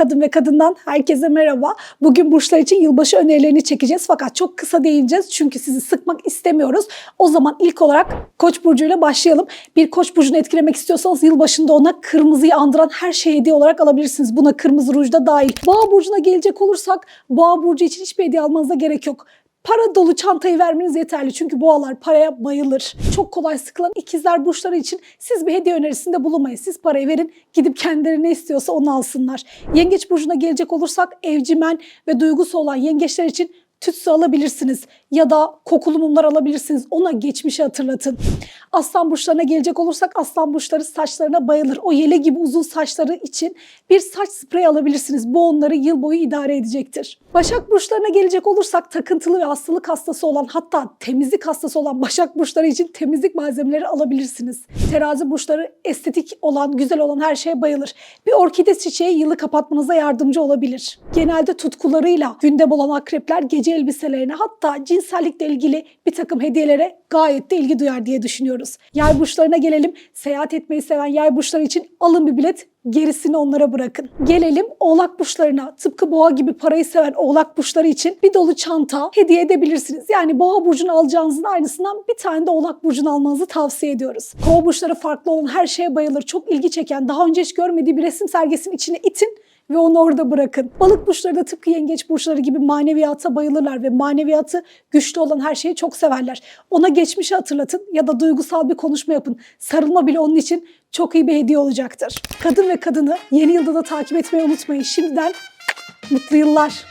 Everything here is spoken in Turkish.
Kadın ve Kadından herkese merhaba. Bugün burçlar için yılbaşı önerilerini çekeceğiz fakat çok kısa değineceğiz çünkü sizi sıkmak istemiyoruz. O zaman ilk olarak Koç burcuyla başlayalım. Bir Koç burcunu etkilemek istiyorsanız yılbaşında ona kırmızıyı andıran her şeyi hediye olarak alabilirsiniz. Buna kırmızı ruj da dahil. Boğa burcuna gelecek olursak Boğa burcu için hiçbir hediye almanıza gerek yok. Para dolu çantayı vermeniz yeterli. Çünkü boğalar paraya bayılır. Çok kolay sıkılan ikizler burçları için siz bir hediye önerisinde bulunmayın. Siz parayı verin, gidip kendileri ne istiyorsa onu alsınlar. Yengeç burcuna gelecek olursak evcimen ve duygusu olan yengeçler için tütsü alabilirsiniz ya da kokulu mumlar alabilirsiniz. Ona geçmişi hatırlatın. Aslan burçlarına gelecek olursak aslan burçları saçlarına bayılır. O yele gibi uzun saçları için bir saç spreyi alabilirsiniz. Bu onları yıl boyu idare edecektir. Başak burçlarına gelecek olursak takıntılı ve hastalık hastası olan hatta temizlik hastası olan Başak burçları için temizlik malzemeleri alabilirsiniz. Terazi burçları estetik olan, güzel olan her şeye bayılır. Bir orkide çiçeği yılı kapatmanıza yardımcı olabilir. Genelde tutkularıyla gündem olan akrepler gece elbiselerine hatta cinsellikle ilgili bir takım hediyelere gayet de ilgi duyar diye düşünüyoruz. Yay burçlarına gelelim. Seyahat etmeyi seven yay burçları için alın bir bilet gerisini onlara bırakın. Gelelim oğlak burçlarına. Tıpkı boğa gibi parayı seven oğlak burçları için bir dolu çanta hediye edebilirsiniz. Yani boğa burcunu alacağınızın aynısından bir tane de oğlak burcunu almanızı tavsiye ediyoruz. Kova burçları farklı olan her şeye bayılır. Çok ilgi çeken, daha önce hiç görmediği bir resim sergisinin içine itin ve onu orada bırakın. Balık burçları da tıpkı yengeç burçları gibi maneviyata bayılırlar ve maneviyatı güçlü olan her şeyi çok severler. Ona geçmişi hatırlatın ya da duygusal bir konuşma yapın. Sarılma bile onun için çok iyi bir hediye olacaktır. Kadın ve kadını yeni yılda da takip etmeyi unutmayın. Şimdiden mutlu yıllar.